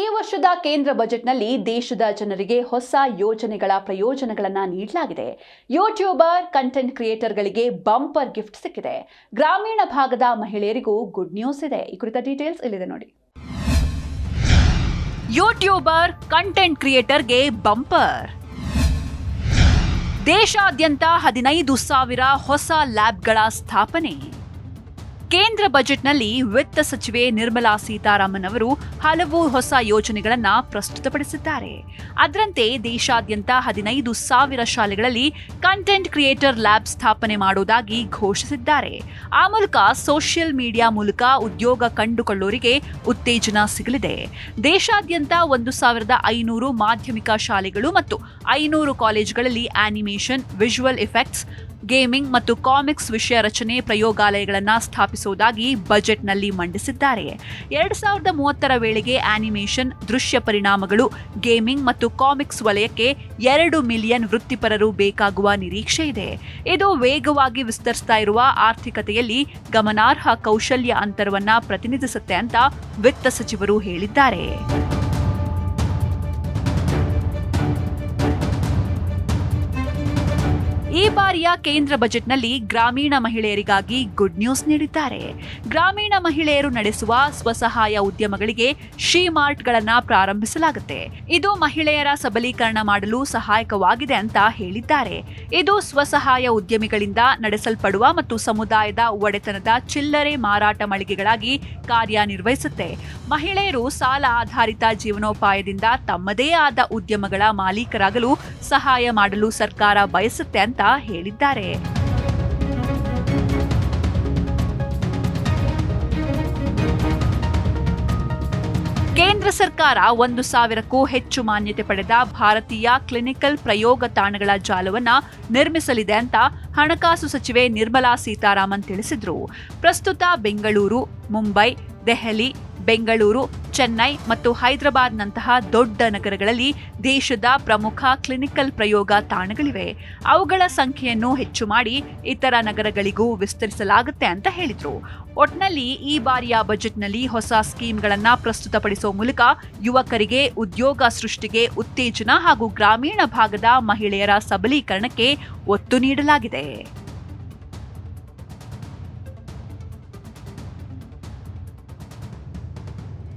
ಈ ವರ್ಷದ ಕೇಂದ್ರ ಬಜೆಟ್ನಲ್ಲಿ ದೇಶದ ಜನರಿಗೆ ಹೊಸ ಯೋಜನೆಗಳ ಪ್ರಯೋಜನಗಳನ್ನು ನೀಡಲಾಗಿದೆ. ಯೂಟ್ಯೂಬರ್, ಕಂಟೆಂಟ್ ಕ್ರಿಯೇಟರ್ಗಳಿಗೆ ಬಂಪರ್ ಗಿಫ್ಟ್ ಸಿಕ್ಕಿದೆ. ಗ್ರಾಮೀಣ ಭಾಗದ ಮಹಿಳೆಯರಿಗೂ ಗುಡ್ ನ್ಯೂಸ್ ಇದೆ. ಈ ಕುರಿತ ಡೀಟೇಲ್ಸ್ ಇಲ್ಲಿದೆ ನೋಡಿ. ಯೂಟ್ಯೂಬರ್, ಕಂಟೆಂಟ್ ಕ್ರಿಯೇಟರ್ಗೆ ಬಂಪರ್. ದೇಶಾದ್ಯಂತ ಹದಿನೈದು ಸಾವಿರ ಹೊಸ ಲ್ಯಾಬ್ಗಳ ಸ್ಥಾಪನೆ. ಕೇಂದ್ರ ಬಜೆಟ್ನಲ್ಲಿ ವಿತ್ತ ಸಚಿವೆ ನಿರ್ಮಲಾ ಸೀತಾರಾಮನ್ ಅವರು ಹಲವು ಹೊಸ ಯೋಜನೆಗಳನ್ನು ಪ್ರಸ್ತುತಪಡಿಸಿದ್ದಾರೆ. ಅದರಂತೆ ದೇಶಾದ್ಯಂತ ಹದಿನೈದು ಸಾವಿರ ಶಾಲೆಗಳಲ್ಲಿ ಕಂಟೆಂಟ್ ಕ್ರಿಯೇಟರ್ ಲ್ಯಾಬ್ ಸ್ಥಾಪನೆ ಮಾಡುವುದಾಗಿ ಘೋಷಿಸಿದ್ದಾರೆ. ಆ ಮೂಲಕ ಸೋಷಿಯಲ್ ಮೀಡಿಯಾ ಮೂಲಕ ಉದ್ಯೋಗ ಕಂಡುಕೊಳ್ಳೋರಿಗೆ ಉತ್ತೇಜನ ಸಿಗಲಿದೆ. ದೇಶಾದ್ಯಂತ ಒಂದು ಸಾವಿರದ ಐನೂರು ಮಾಧ್ಯಮಿಕ ಶಾಲೆಗಳು ಮತ್ತು ಐನೂರು ಕಾಲೇಜುಗಳಲ್ಲಿ ಆನಿಮೇಷನ್ ವಿಜುವಲ್ ಎಫೆಕ್ಟ್ಸ್ ಗೇಮಿಂಗ್ ಮತ್ತು ಕಾಮಿಕ್ಸ್ ವಿಷಯ ರಚನೆ ಪ್ರಯೋಗಾಲಯಗಳನ್ನು ಸ್ಥಾಪಿಸುವುದಾಗಿ ಬಜೆಟ್ನಲ್ಲಿ ಮಂಡಿಸಿದ್ದಾರೆ. ಎರಡ್ ಸಾವಿರದ ಮೂವತ್ತರ ವೇಳೆಗೆ ಆನಿಮೇಷನ್, ದೃಶ್ಯ ಪರಿಣಾಮಗಳು, ಗೇಮಿಂಗ್ ಮತ್ತು ಕಾಮಿಕ್ಸ್ ವಲಯಕ್ಕೆ ಎರಡು ಮಿಲಿಯನ್ ವೃತ್ತಿಪರರು ಬೇಕಾಗುವ ನಿರೀಕ್ಷೆ ಇದೆ. ಇದು ವೇಗವಾಗಿ ವಿಸ್ತರಿಸ್ತಾ ಇರುವ ಆರ್ಥಿಕತೆಯಲ್ಲಿ ಗಮನಾರ್ಹ ಕೌಶಲ್ಯ ಅಂತರವನ್ನ ಪ್ರತಿನಿಧಿಸುತ್ತೆ ಅಂತ ವಿತ್ತ ಸಚಿವರು ಹೇಳಿದ್ದಾರೆ. ಈ ಬಾರಿಯ ಕೇಂದ್ರ ಬಜೆಟ್ನಲ್ಲಿ ಗ್ರಾಮೀಣ ಮಹಿಳೆಯರಿಗಾಗಿ ಗುಡ್ ನ್ಯೂಸ್ ನೀಡಿದ್ದಾರೆ. ಗ್ರಾಮೀಣ ಮಹಿಳೆಯರು ನಡೆಸುವ ಸ್ವಸಹಾಯ ಉದ್ಯಮಗಳಿಗೆ ಶಿ ಮಾರ್ಟ್ಗಳನ್ನ ಪ್ರಾರಂಭಿಸಲಾಗುತ್ತೆ. ಇದು ಮಹಿಳೆಯರ ಸಬಲೀಕರಣ ಮಾಡಲು ಸಹಾಯಕವಾಗಿದೆ ಅಂತ ಹೇಳಿದ್ದಾರೆ. ಇದು ಸ್ವಸಹಾಯ ಉದ್ಯಮಿಗಳಿಂದ ನಡೆಸಲ್ಪಡುವ ಮತ್ತು ಸಮುದಾಯದ ಒಡೆತನದ ಚಿಲ್ಲರೆ ಮಾರಾಟ ಮಳಿಗೆಗಳಾಗಿ ಕಾರ್ಯನಿರ್ವಹಿಸುತ್ತೆ. ಮಹಿಳೆಯರು ಸಾಲ ಆಧಾರಿತ ಜೀವನೋಪಾಯದಿಂದ ತಮ್ಮದೇ ಆದ ಉದ್ಯಮಗಳ ಮಾಲೀಕರಾಗಲು ಸಹಾಯ ಮಾಡಲು ಸರ್ಕಾರ ಬಯಸುತ್ತೆ ಅಂತ ಹೇಳಿದ್ದಾರೆ. ಕೇಂದ್ರ ಸರ್ಕಾರ ಒಂದು ಸಾವಿರಕ್ಕೂ ಹೆಚ್ಚು ಮಾನ್ಯತೆ ಪಡೆದ ಭಾರತೀಯ ಕ್ಲಿನಿಕಲ್ ಪ್ರಯೋಗ ತಾಣಗಳ ಜಾಲವನ್ನ ನಿರ್ಮಿಸಲಿದೆ ಅಂತ ಹಣಕಾಸು ಸಚಿವೆ ನಿರ್ಮಲಾ ಸೀತಾರಾಮನ್ ತಿಳಿಸಿದ್ರು. ಪ್ರಸ್ತುತ ಬೆಂಗಳೂರು, ಮುಂಬೈ, ದೆಹಲಿ ಬೆಂಗಳೂರು, ಚೆನ್ನೈ ಮತ್ತು ಹೈದರಾಬಾದ್ನಂತಹ ದೊಡ್ಡ ನಗರಗಳಲ್ಲಿ ದೇಶದ ಪ್ರಮುಖ ಕ್ಲಿನಿಕಲ್ ಪ್ರಯೋಗ ತಾಣಗಳಿವೆ. ಅವುಗಳ ಸಂಖ್ಯೆಯನ್ನು ಹೆಚ್ಚು ಮಾಡಿ ಇತರ ನಗರಗಳಿಗೂ ವಿಸ್ತರಿಸಲಾಗುತ್ತೆ ಅಂತ ಹೇಳಿದರು. ಒಟ್ನಲ್ಲಿ ಈ ಬಾರಿಯ ಬಜೆಟ್ನಲ್ಲಿ ಹೊಸ ಸ್ಕೀಮ್ಗಳನ್ನು ಪ್ರಸ್ತುತಪಡಿಸುವ ಮೂಲಕ ಯುವಕರಿಗೆ ಉದ್ಯೋಗ ಸೃಷ್ಟಿಗೆ ಉತ್ತೇಜನ ಹಾಗೂ ಗ್ರಾಮೀಣ ಭಾಗದ ಮಹಿಳೆಯರ ಸಬಲೀಕರಣಕ್ಕೆ ಒತ್ತು ನೀಡಲಾಗಿದೆ.